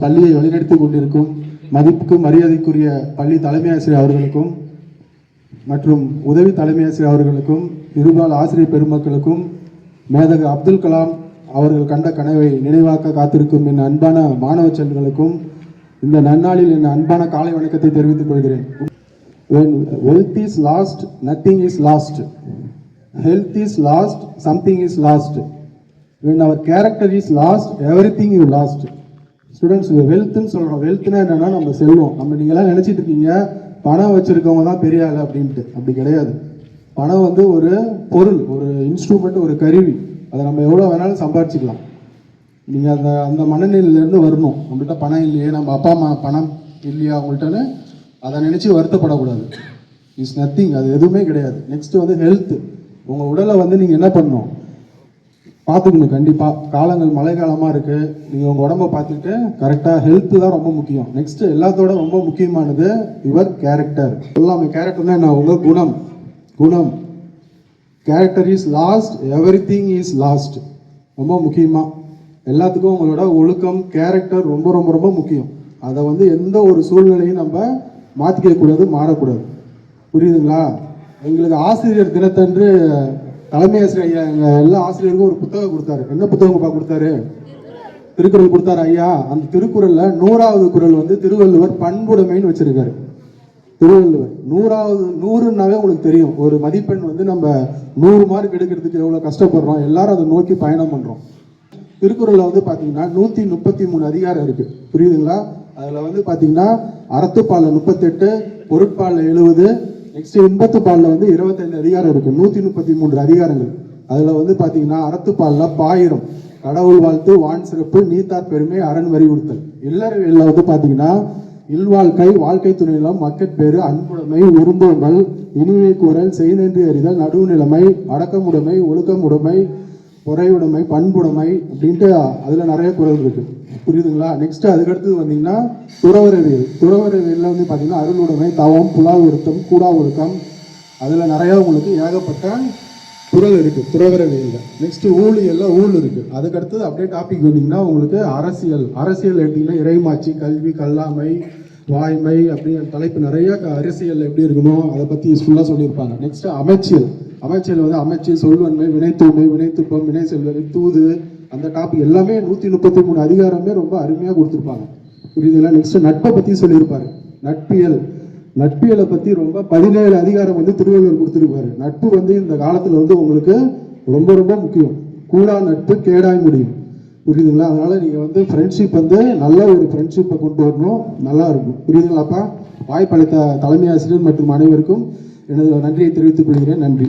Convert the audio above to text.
பள்ளியை வழிநடத்தி கொண்டிருக்கும் மதிப்புக்கும் மரியாதைக்குரிய பள்ளி தலைமை ஆசிரியர் அவர்களுக்கும் மற்றும் உதவி தலைமை ஆசிரியர் அவர்களுக்கும் இருபால் ஆசிரியர் பெருமக்களுக்கும் மேதகு அப்துல் கலாம் அவர்கள் கண்ட கனவை நினைவாக்க காத்திருக்கும் என் அன்பான மாணவ செல்களுக்கும் இந்த நன்னாளில் என் அன்பான காலை வணக்கத்தை தெரிவித்துக் கொள்கிறேன். Wealth is lost nothing is lost health is lost something is lost when our character is lost everything you lost students வெல்த்துன்னு சொல்கிறோம் வெல்த்னா என்னென்னா நம்ம செல்வம். நம்ம நீங்களாம் நினச்சிட்டு இருக்கீங்க பணம் வச்சுருக்கவங்க தான் பெரிய ஆள் அப்படின்ட்டு. அப்படி கிடையாது. பணம் வந்து ஒரு பொருள் ஒரு இன்ஸ்ட்ருமெண்ட் ஒரு கருவி. அதை நம்ம எவ்வளோ வேணாலும் சம்பாரிச்சிக்கலாம். நீங்கள் அந்த அந்த மனநிலையிலேருந்து வரணும். நம்மள்கிட்ட பணம் இல்லையே நம்ம அப்பா அம்மா பணம் இல்லையா அவங்கள்ட்டன்னு அதை நினச்சி வருத்தப்படக்கூடாது. இஸ் நத்திங் அது எதுவுமே கிடையாது. நெக்ஸ்ட் வந்து ஹெல்த் உங்கள் உடலை வந்து நீங்கள் என்ன பண்ணணும்? பார்த்துக்கணும் கண்டிப்பாக காலங்கள் மழை காலமாக இருக்குது நீங்கள் உங்கள் உடம்ப பார்த்துக்கிட்டு கரெக்டாக ஹெல்த்து தான் ரொம்ப முக்கியம். நெக்ஸ்ட் எல்லாத்தோட ரொம்ப முக்கியமானது யுவர் கேரக்டர் எல்லாமே கேரக்டர்னா என்ன? உங்கள் குணம். குணம். Character is lost everything is lost ரொம்ப முக்கியமாக எல்லாத்துக்கும் உங்களோட ஒழுக்கம் கேரக்டர் ரொம்ப ரொம்ப ரொம்ப முக்கியம். அதை வந்து எந்த ஒரு சூழ்நிலையும் நம்ம மாற்றிக்க கூடாது மாறக்கூடாது. புரியுதுங்களா? எங்களுக்கு ஆசிரியர் தினத்தன்று தலைமை ஆசிரியர் ஐயா எங்கள் எல்லா ஆசிரியருக்கும் ஒரு புத்தகம் கொடுத்தாரு. என்ன புத்தகம் கொடுத்தாரு? திருக்குறள் கொடுத்தாரு ஐயா? அந்த திருக்குறள்ல நூறாவது குறள் வந்து திருவள்ளுவர் பண்புடைமைன்னு வச்சிருக்காரு. திருவள்ளுவர் நூறாவது நூறுனாவே உங்களுக்கு தெரியும். ஒரு மதிப்பெண் வந்து நம்ம நூறு மார்க் எடுக்கிறதுக்கு எவ்வளோ கஷ்டப்படுறோம் எல்லாரும் அதை நோக்கி பயணம் பண்ணுறோம் திருக்குறளில் வந்து பார்த்தீங்கன்னா நூற்றி முப்பத்தி மூணு அதிகாரம் இருக்கு. புரியுதுங்களா? அதில் வந்து பார்த்தீங்கன்னா அறத்துப்பாலில் முப்பத்தெட்டு பொருட்பாலில் எழுபது நெக்ஸ்ட் இன்பத்துப்பாலில் வந்து இருபத்தைந்து அதிகாரம் இருக்குது நூற்றி முப்பத்தி மூன்று அதிகாரங்கள். அதில் வந்து பார்த்தீங்கன்னா அறத்துப்பாலில் பாயிரம். கடவுள் வாழ்த்து வான் சிறப்பு நீத்தார் பெருமை அரண் வரிவுறுத்தல் இல்லறவியலில் வந்து பார்த்தீங்கன்னா இல்வாழ்க்கை வாழ்க்கை துணையிலம் மக்கட்பேறு அன்புடைமை உரும்புமல் இனிமை கூறல் செய்நன்றி அறிதல் நடுவுநிலைமை அடக்கமுடைமை ஒழுக்கமுடைமை பொறையுடைமை பண்புடைமை அப்படின்ட்டு அதில் நிறைய குரல் இருக்கு. புரியுதுங்களா? நெக்ஸ்ட் அதுக்கடுத்தது வந்தீங்கன்னா துறவரவியல் துறவரவியலில் வந்து பார்த்தீங்கன்னா அருளுடைமை தவம் புலா ஒருத்தம் கூடா ஒழுக்கம் அதில் நிறையா உங்களுக்கு ஏகப்பட்ட குரல் இருக்கு துறவரவியலில் நெக்ஸ்ட் ஊழியல்ல ஊழ் இருக்கு. அதுக்கடுத்தது அப்படியே டாபிக் வந்தீங்கன்னா உங்களுக்கு அரசியல். அரசியல் எடுத்திங்கன்னா இறைமாட்சி கல்வி கல்லாமை வாய்மை அப்படிங்கிற தலைப்பு நிறைய அரசியல் எப்படி இருக்கணும் அதை பத்தி ஃபுல்லாக சொல்லியிருப்பாங்க. நெக்ஸ்ட் அமைச்சியல் அமைச்சியல் வந்து அமைச்சு சொல்வன்மை வினைத்தூய்மை வினைத்துப்பம் வினை செல்வனை தூது அந்த டாபிக் எல்லாமே நூற்றி முப்பத்தி மூணு அதிகாரமே ரொம்ப அருமையாக கொடுத்துருப்பாங்க. புரியுதுங்களா? நெக்ஸ்ட் நட்பை பற்றி சொல்லியிருப்பாரு. நட்பியல். நட்பியலை பற்றி ரொம்ப பதினேழு அதிகாரம் வந்து திருவள்ளுவர் கொடுத்துருப்பாரு. நட்பு வந்து இந்த காலத்தில் வந்து உங்களுக்கு ரொம்ப ரொம்ப முக்கியம். கூடா நட்பு கேடாய் முடியும். புரியுதுங்களா? அதனால நீங்கள் வந்து ஃப்ரெண்ட்ஷிப் வந்து நல்ல ஒரு ஃப்ரெண்ட்ஷிப்பை கொண்டு வரணும். நல்லா இருக்கும். புரியுதுங்களாப்பா? வாய்ப்பளித்த தலைமை ஆசிரியர் மற்றும் அனைவருக்கும் எனது நன்றியை தெரிவித்துக் கொள்கிறேன். நன்றி.